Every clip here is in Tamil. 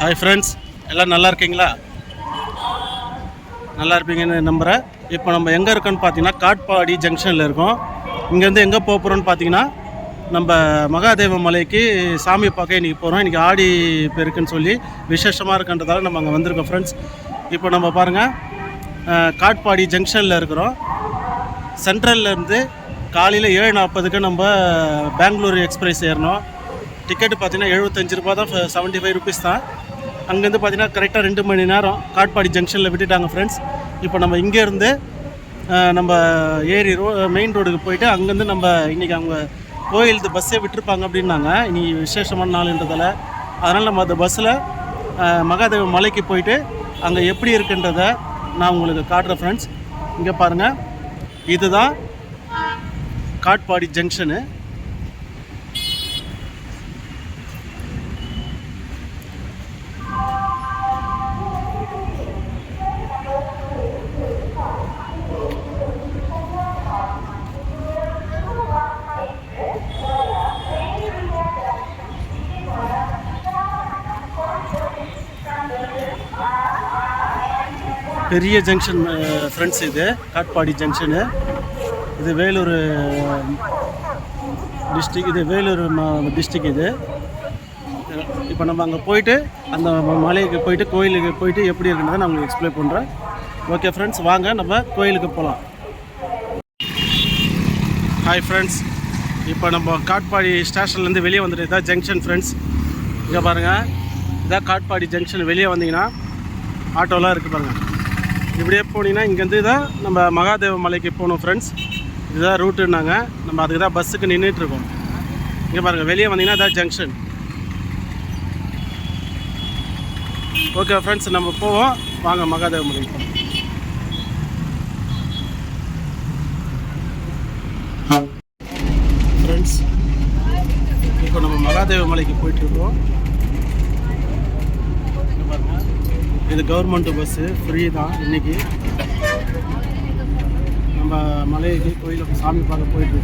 ஹாய் ஃப்ரெண்ட்ஸ் எல்லாம் நல்லா இருக்கீங்களா? நல்லா இருப்பீங்கன்னு நம்புகிறேன் இப்போ நம்ம எங்கே இருக்கோன்னு பார்த்தீங்கன்னா காட்பாடி ஜங்ஷனில் இருக்கோம். இங்கேருந்து எங்கே போக போகிறோன்னு பார்த்தீங்கன்னா நம்ம மகாதேவ மலைக்கு சாமி பார்க்க இன்றைக்கி போகிறோம் இன்றைக்கி ஆடி பெருக்குன்னு சொல்லி விசேஷமாக இருக்குன்றதால நம்ம அங்கே வந்திருக்கோம் ஃப்ரெண்ட்ஸ் இப்போ நம்ம பாருங்கள் காட்பாடி ஜங்ஷனில் இருக்கிறோம். சென்ட்ரல்ல இருந்து காலையில் ஏழு நாற்பதுக்கு நம்ம பெங்களூர் எக்ஸ்பிரஸ் ஏறணும். டிக்கெட்டு பார்த்தீங்கன்னா எழுபத்தஞ்சு ரூபா தான் செவன்ட்டி ஃபைவ் ருபீஸ் தான். அங்கேருந்து பார்த்தீங்கன்னா கரெக்டாக ரெண்டு மணி நேரம் காட்பாடி ஜங்ஷனில் விட்டுட்டாங்க ஃப்ரெண்ட்ஸ் இப்போ நம்ம இங்கேருந்து நம்ம ஏரி ரோ மெயின் ரோடுக்கு போயிட்டு அங்கேருந்து நம்ம இன்றைக்கி அவங்க கோயிலுக்கு பஸ்ஸே விட்டுருப்பாங்க அப்படின்னாங்க. இன்றைக்கி விசேஷமான நாள்ன்றதால். அதனால் நம்ம அந்த பஸ்ஸில் மகாதேவ மலைக்கு போயிட்டு அங்கே எப்படி இருக்குன்றத நான் உங்களுக்கு காட்டுறேன் ஃப்ரெண்ட்ஸ் இங்கே பாருங்கள் இதுதான் காட்பாடி ஜங்ஷனு பெரிய ஜங்ஷன் ஃப்ரெண்ட்ஸ் இது. காட்பாடி ஜங்ஷனு இது வேலூர் டிஸ்ட்ரிக் இது வேலூர் டிஸ்ட்ரிக் இது. இப்போ நம்ம அங்கே போயிட்டு அந்த மலைக்கு போயிட்டு கோயிலுக்கு போயிட்டு எப்படி இருக்குன்றதை நான் உங்களுக்கு எக்ஸ்பிளைன் பண்ணுறேன் ஓகே ஃப்ரெண்ட்ஸ் வாங்க நம்ம கோயிலுக்கு போகலாம் ஹாய் ஃப்ரெண்ட்ஸ் இப்போ நம்ம காட்பாடி ஸ்டேஷன்லேருந்து வெளியே வந்துட்டு இதான் ஜங்ஷன் ஃப்ரெண்ட்ஸ் இங்கே பாருங்கள் இதான் காட்பாடி ஜங்ஷன் வெளியே வந்தீங்கன்னா ஆட்டோலாம் இருக்குது பாருங்கள் இப்படியே போனீங்கன்னா இங்கேருந்து தான் நம்ம மகாதேவ மலைக்கு போகணும் ஃப்ரெண்ட்ஸ் இதுதான் ரூட்டுன்னாங்க. நம்ம அதுக்கு தான் பஸ்ஸுக்கு நின்றுட்டு இருக்கோம் இங்கே பாருங்கள் வெளியே வந்தீங்கன்னா இதான் ஜங்ஷன் ஓகே ஃப்ரெண்ட்ஸ் நம்ம போவோம். வாங்க மகாதேவ மலைக்கு போகலாம் ஃப்ரெண்ட்ஸ் இப்போ நம்ம மகாதேவ மலைக்கு போயிட்டு இருக்கோம் இங்க பாருங்க. இது கவர்மெண்ட் பஸ்ஸு ஃப்ரீ தான் இன்னைக்கு. நம்ம மலைக்கு கோயிலுக்கு சாமி பார்க்க போயிட்டு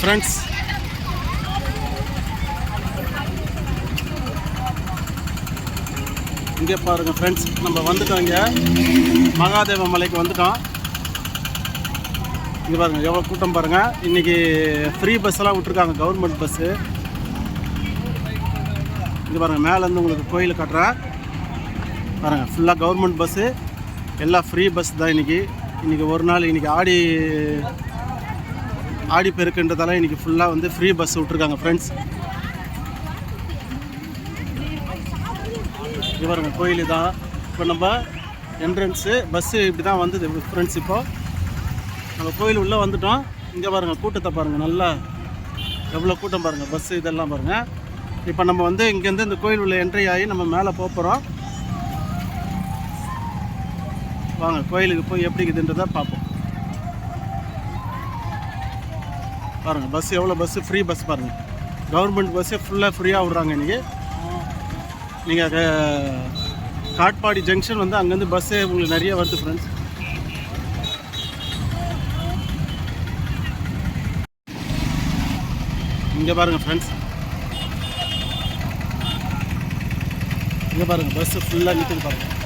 ஃப்ரெண்ட்ஸ் இங்கே பாருங்கள் ஃப்ரெண்ட்ஸ் நம்ம வந்துட்டோம் இங்கே. மகாதேவ மலைக்கு வந்துட்டோம். இங்கே பாருங்கள் எவ்வளோ கூட்டம் பாருங்கள் இன்றைக்கி ஃப்ரீ பஸ்ஸெல்லாம் விட்ருக்காங்க கவர்மெண்ட் பஸ்ஸு இங்கே பாருங்கள் மேலேருந்து உங்களுக்கு கோயில் கட்டுறேன். பாருங்கள் ஃபுல்லாக கவர்மெண்ட் பஸ்ஸு எல்லாம் ஃப்ரீ பஸ் தான் இன்றைக்கி இன்றைக்கி ஒரு நாள் இன்றைக்கி ஆடி ஆடி பெருக்குன்றதால இன்றைக்கி ஃபுல்லாக வந்து ஃப்ரீ பஸ் விட்ருக்காங்க ஃப்ரெண்ட்ஸ் இவருங்க கோயில் தான் இப்போ நம்ம என்ட்ரன்ஸு பஸ்ஸு இப்படி தான் வந்தது ஃப்ரெண்ட்ஸ் இப்போது நம்ம கோயில் உள்ளே வந்துட்டோம். இங்கே பாருங்கள் கூட்டத்தை பாருங்கள் நல்லா. எவ்வளோ கூட்டம் பாருங்கள் பஸ்ஸு இதெல்லாம் பாருங்கள் இப்போ நம்ம வந்து இங்கேருந்து இந்த கோயில் உள்ள என்ட்ரி ஆகி நம்ம மேலே போக போகிறோம் வாங்க கோயிலுக்கு போய் எப்படி இருக்குதுன்றதை பார்ப்போம். பாருங்கள் பஸ் எவ்வளோ பஸ்ஸு ஃப்ரீ பஸ் பாருங்கள் கவர்மெண்ட் பஸ்ஸே ஃபுல்லாக ஃப்ரீயாக விட்றாங்க இன்றைக்கி நீங்கள் காட்பாடி ஜங்ஷன் வந்து அங்கேருந்து பஸ்ஸே உங்களுக்கு நிறைய வருது ஃப்ரெண்ட்ஸ் இங்கே பாருங்கள் ஃப்ரெண்ட்ஸ் இங்கே பாருங்கள் பஸ்ஸு ஃபுல்லாக நிற்குது பாருங்கள்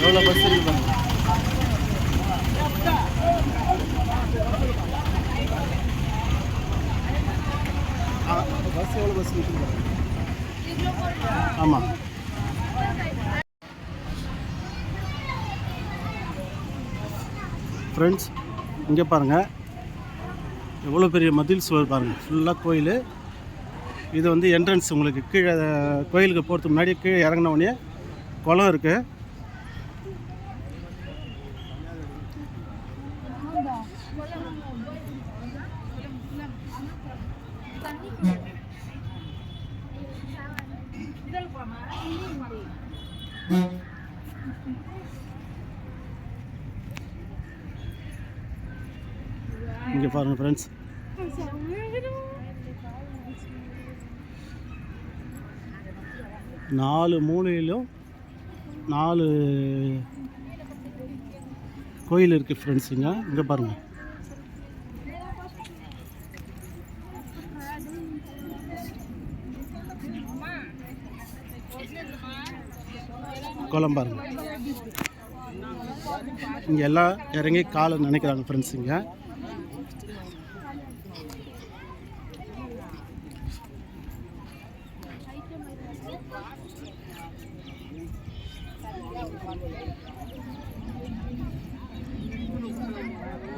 எவ்வளோ பஸ் இருக்குது பாருங்கள் பஸ் எவ்வளோ பஸ் ஆமாம் ஃப்ரெண்ட்ஸ் இங்கே பாருங்கள் எவ்வளோ பெரிய மதில் சுவர் பாருங்கள் ஃபுல்லாக கோயில். இது வந்து என்ட்ரன்ஸ் உங்களுக்கு கீழே கோயிலுக்கு போகிறதுக்கு முன்னாடி கீழே இறங்கின உடனே குளம் இருக்குது இங்கே பாருங்கள் ஃப்ரெண்ட்ஸ் நாலு மூலையிலும் நாலு கோயில் இருக்குது ஃப்ரெண்ட்ஸுங்க இங்கே பாருங்கள் குளம் பாருங்கள் இங்கே எல்லாம் இறங்கி காலை நினைக்கிறாங்க ஃப்ரெண்ட்ஸுங்க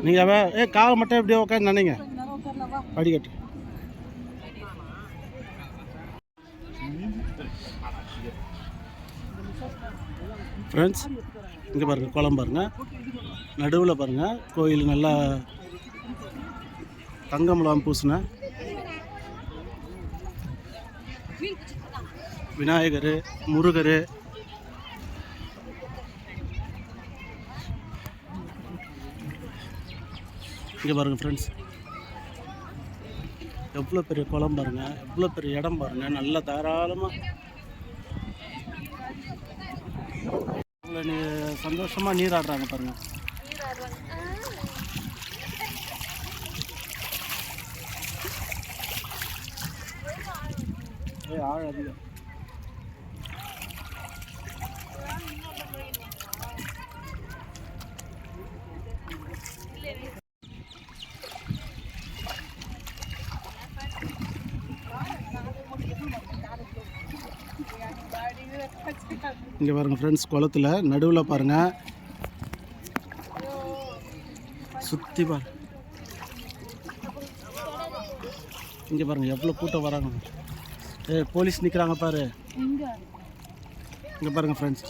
நீங்கள் வே ஏ காலை மட்டும் எப்படியோ உட்காந்து நினைங்க. படிக்கட்டு. ஃப்ரெண்ட்ஸ் இங்கே பாருங்கள் குளம் பாருங்கள் நடுவில் பாருங்கள் கோயில் நல்லா தங்கம்லாம் பூசின. விநாயகர் முருகர். இங்கே பாருங்கள் ஃப்ரெண்ட்ஸ் எவ்வளோ பெரிய குளம் பாருங்கள் எவ்வளோ பெரிய இடம் பாருங்கள் நல்லா தாராளமாக சந்தோஷமாக நீராடுறாங்க பாருங்கள் ஏ ஆழ் அதிகம். இங்கே பாருங்கள் ஃப்ரெண்ட்ஸ் குளத்துல நடுவில் பாருங்கள் சுற்றி பாரு இங்கே பாருங்கள் எவ்வளோ கூட்டம் வராங்க. ஏ போலீஸ் நிற்கிறாங்க பாரு. இங்கே பாருங்கள் ஃப்ரெண்ட்ஸ்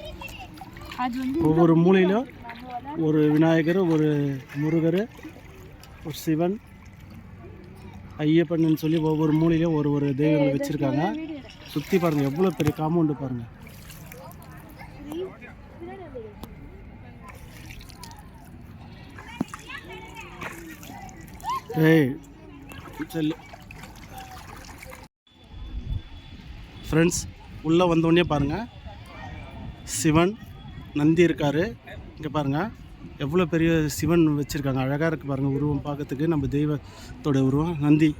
ஒவ்வொரு மூலையிலும் ஒரு விநாயகர் ஒரு முருகர் ஒரு சிவன் ஐயப்பன்னு சொல்லி ஒவ்வொரு மூலையிலும் ஒரு ஒரு தெய்வங்களை வச்சுருக்காங்க. சுற்றி பாருங்கள் எவ்வளோ பெரிய காம்பவுண்டு பாருங்கள் ஃப்ரெண்ட்ஸ் உள்ளே வந்தோடனே பாருங்கள் சிவன் நந்தி இருக்கார். இங்கே பாருங்கள் எவ்வளோ பெரிய சிவன் வச்சுருக்காங்க. அழகாக இருக்குது பாருங்கள் உருவம் பார்க்கறதுக்கு நம்ம தெய்வத்தோட உருவம். நந்தி.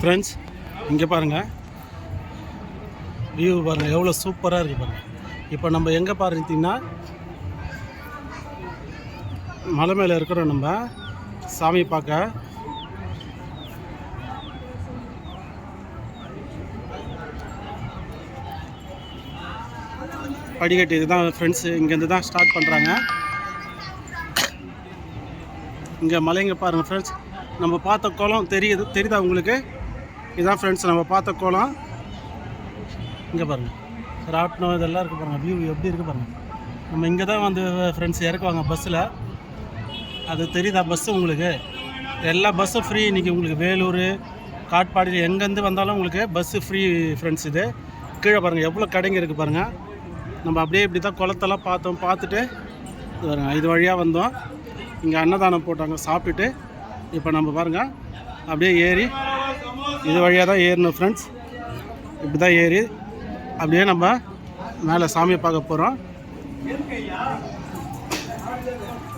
ஃப்ரெண்ட்ஸ் இங்கே பாருங்கள் வியூ பாருங்கள் எவ்வளோ சூப்பராக இருக்குது பாருங்கள் இப்போ நம்ம எங்கே பார்த்தீங்கன்னா மலை மேலே இருக்கிறோம் நம்ம சாமி பார்க்க. படிக்கட்டு இதுதான் ஃப்ரெண்ட்ஸு இங்கேருந்து தான் ஸ்டார்ட் பண்ணுறாங்க இங்கே மலைங்க பாருங்கள் ஃப்ரெண்ட்ஸ் நம்ம பார்த்த குளம் தெரியுது தெரியுதா உங்களுக்கு? இதுதான் ஃப்ரெண்ட்ஸ் நம்ம பார்த்த கோலம். இங்கே பாருங்கள் ராட்டினம் இதெல்லாம் இருக்குது பாருங்கள் வியூ எப்படி இருக்குது பாருங்கள் நம்ம இங்கே தான் வந்து ஃப்ரெண்ட்ஸ் இறக்குவாங்க பஸ்ஸில் அது தெரியுதா பஸ்ஸு உங்களுக்கு? எல்லா பஸ்ஸும் ஃப்ரீ இன்றைக்கி உங்களுக்கு. வேலூர் காட்பாடி எங்கேருந்து வந்தாலும் உங்களுக்கு பஸ்ஸு ஃப்ரீ ஃப்ரெண்ட்ஸ் இது. கீழே பாருங்கள் எவ்வளோ கடைங்க இருக்குது பாருங்கள் நம்ம அப்படியே இப்படி தான் குளத்தெல்லாம் பார்த்தோம். பார்த்துட்டு இது இது வழியாக வந்தோம். இங்கே அன்னதானம் போட்டாங்க சாப்பிட்டுட்டு. இப்போ நம்ம பாருங்கள் அப்படியே ஏறி இது வழியாக தான் ஏறணும் ஃப்ரெண்ட்ஸ் இப்படி தான் ஏறி அப்படியே நம்ம மேலே சாமியை பார்க்க போகிறோம்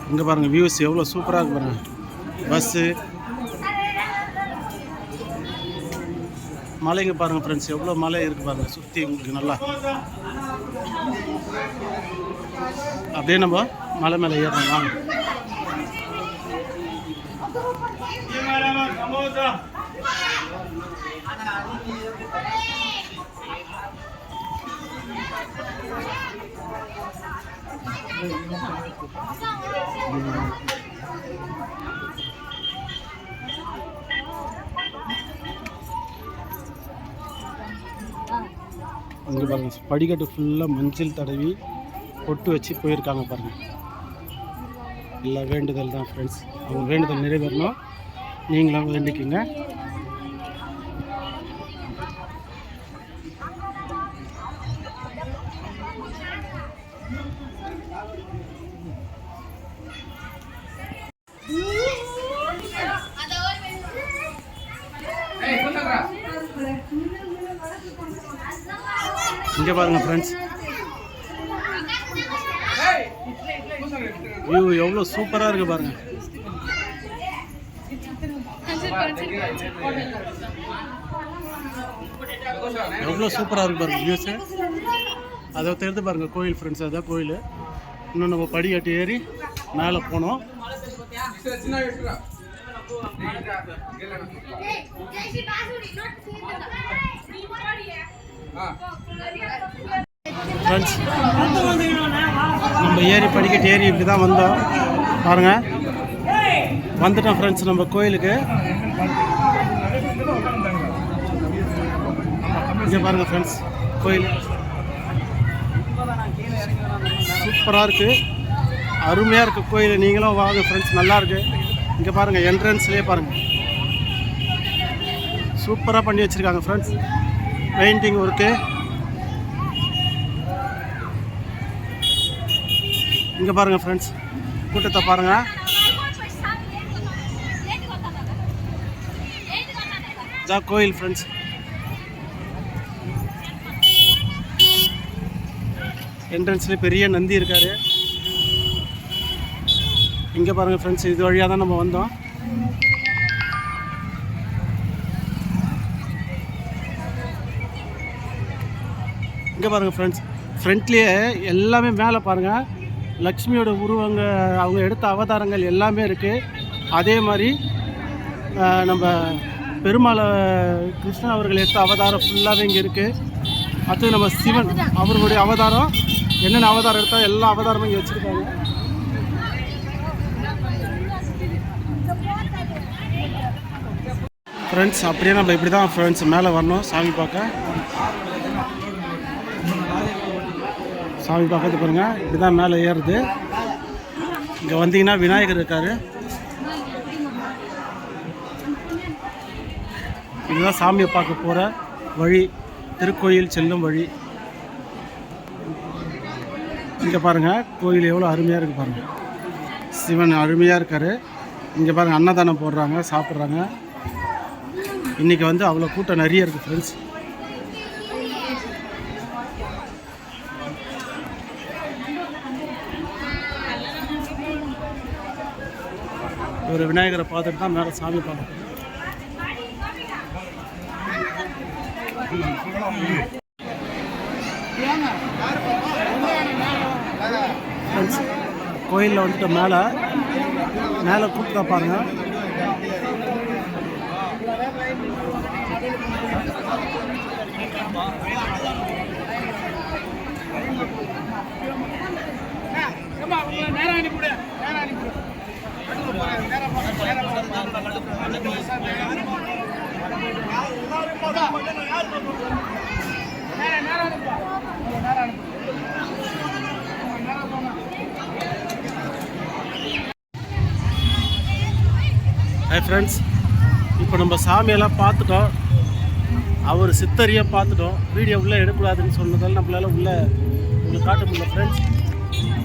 இங்கே பாருங்கள் வியூஸ் எவ்வளோ சூப்பராக இருக்கு பாருங்கள் பஸ்ஸு மலைங்க பாருங்கள் ஃப்ரெண்ட்ஸ் எவ்வளோ மலை இருக்குது பாருங்கள் சுற்றி உங்களுக்கு நல்லா. அப்படியே நம்ம மலை மேலே ஏறணும் வாங்க இங்கே பாருங்க படிக்கட்டு ஃபுல்லாக மஞ்சள் தடவி பொட்டு வச்சு போயிருக்காங்க பாருங்க. எல்லா வேண்டுதல் தான் ஃப்ரெண்ட்ஸ் அவங்க வேண்டுதல் நிறைவேறணும். நீங்களும் வேண்டிக்கிங்க இங்கே பாருங்க ஃப்ரெண்ட்ஸ் வியூ எவ்வளோ சூப்பராக இருக்குது பாருங்கள் எவ்வளோ சூப்பராக இருக்கு பாருங்க வியூஸு அதை தெரிந்து பாருங்க கோயில் ஃப்ரெண்ட்ஸ் அதான் கோயில். இன்னும் நம்ம படிக்கட்டு ஏறி மேலே போனோம். ஃப்ரெண்ட்ஸ் நம்ம ஏறி படிக்கட்டு ஏறி இப்படி தான் வந்தோம். பாருங்கள் வந்துட்டோம் ஃப்ரெண்ட்ஸ் நம்ம கோயிலுக்கு. இங்கே பாருங்கள் ஃப்ரெண்ட்ஸ் கோயில். சூப்பராக இருக்குது அருமையாக இருக்குது கோயில். நீங்களும் வாங்க ஃப்ரெண்ட்ஸ் நல்லா இருக்கு. இங்கே பாருங்கள் என்ட்ரன்ஸ்லேயே பாருங்கள் சூப்பராக பண்ணி வச்சுருக்காங்க ஃப்ரெண்ட்ஸ் பெயிண்டிங் ஒர்க்கு இங்கே பாருங்கள் ஃப்ரெண்ட்ஸ் கூட்டத்தை பாருங்கள் இதான் கோயில் ஃப்ரெண்ட்ஸ் என்ட்ரன்ஸ்லேயே பெரிய நந்தி இருக்காரு. இங்கே பாருங்கள் ஃப்ரெண்ட்ஸ் இது வழியாக தான் நம்ம வந்தோம். இங்கே பாருங்கள் ஃப்ரெண்ட்ஸ் ஃப்ரண்ட்லேயே எல்லாமே மேலே பாருங்கள் லக்ஷ்மியோட உருவங்க அவங்க எடுத்த அவதாரங்கள் எல்லாமே இருக்குது அதே மாதிரி நம்ம பெருமாளை கிருஷ்ணன் அவர்கள் எடுத்த அவதாரம் ஃபுல்லாகவே இங்கே இருக்குது அடுத்து நம்ம சிவன் அவர்களுடைய அவதாரம். என்னென்ன அவதாரம் எடுத்தால் எல்லா அவதாரமும் இங்கே வச்சுருக்காங்க. ஃப்ரெண்ட்ஸ் அப்படியே நம்ம இப்படி தான் ஃப்ரெண்ட்ஸ் மேலே வரணும். சாமி பார்க்க. சாமி பார்க்கறது பாருங்கள் இப்படி தான் மேலே ஏறுது. இங்கே வந்தீங்கன்னா விநாயகர் இருக்காரு. இதுதான் சாமியை பார்க்க போகிற வழி திருக்கோயில் செல்லும் வழி. இங்கே பாருங்கள் கோயில் எவ்வளோ அருமையாக இருக்குது பாருங்கள் சிவன் அருமையாக இருக்கார். இங்கே பாருங்கள் அன்னதானம் போடுறாங்க சாப்பிட்றாங்க. இன்றைக்கி வந்து அவ்வளோ கூட்டம் நிறைய இருக்குது ஃப்ரெண்ட்ஸ் ஒரு விநாயகரை பார்த்துட்டு தான் மேலே சாமி பார்க்கணும். கோயிலில் வந்துட்டு மேலே மேலே கூப்பிட்டா பாருங்க. ஹாய் ஃப்ரெண்ட்ஸ் இப்போ நம்ம சாமியெல்லாம் பார்த்துட்டோம். அவர் சித்தரியை பார்த்துட்டோம். வீடியோ உள்ளே எடுக்கக்கூடாதுன்னு சொன்னதால் நம்மளால உள்ளே உங்களுக்கு காட்ட முடியல ஃப்ரெண்ட்ஸ்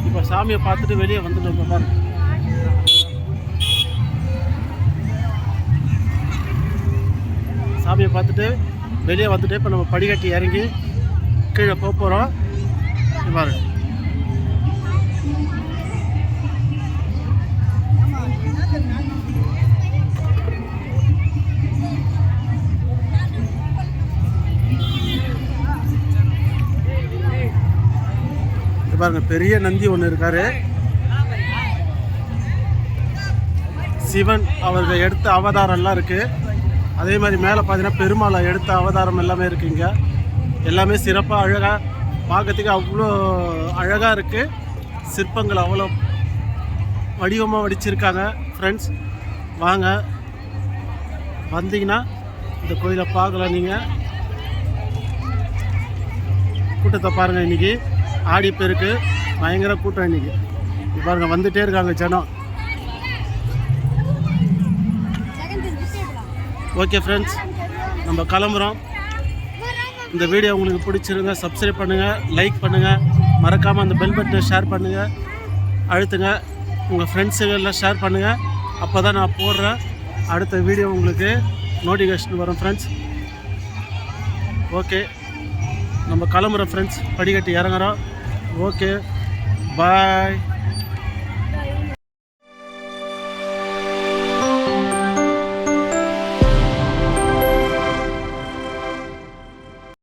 இப்போ சாமியை பார்த்துட்டு வெளியே வந்துட்டோம் பாருங்கள் சாமியை பார்த்துட்டு வெளியே வந்துட்டு இப்போ நம்ம படிக்கட்டி இறங்கி கீழே போக போகிறோம் பாருங்கள் பாருங்க. பெரிய நந்தி ஒன்று இருக்காரு. சிவன் அவர்கள் எடுத்த அவதாரம்லாம் இருக்குது அதே மாதிரி மேலே பார்த்தீங்கன்னா பெருமாளை எடுத்த அவதாரம் எல்லாமே இருக்குங்க எல்லாமே சிறப்பாக அழகாக பார்க்கறதுக்கு அவ்வளோ அழகாக இருக்குது சிற்பங்கள் அவ்வளோ வடிவமாக வடிச்சிருக்காங்க. ஃப்ரெண்ட்ஸ் வாங்க. வந்தீங்கன்னா இந்த கோயிலை பார்க்கலாம் நீங்கள் கூட்டத்தை பாருங்கள் இன்றைக்கி ஆடி பெருக்கு. பயங்கர கூட்டம் இன்றைக்கி பாருங்கள் வந்துகிட்டே இருக்காங்க ஜனம். ஓகே ஃப்ரெண்ட்ஸ் நம்ம கிளம்புறோம். இந்த வீடியோ உங்களுக்கு பிடிச்சிருங்க சப்ஸ்கிரைப் பண்ணுங்கள் லைக் பண்ணுங்கள் மறக்காமல் அந்த பெல் பட்டனை ஷேர் பண்ணுங்கள் அழுத்துங்க. உங்கள் ஃப்ரெண்ட்ஸுகளில் ஷேர் பண்ணுங்கள் அப்போ தான் நான் போடுற அடுத்த வீடியோ உங்களுக்கு நோட்டிஃபிகேஷன் வரும் ஃப்ரெண்ட்ஸ் ஓகே நம்ம கிளம்புறோம் ஃப்ரெண்ட்ஸ் படிக்கட்டு இறங்குறோம். Okay bye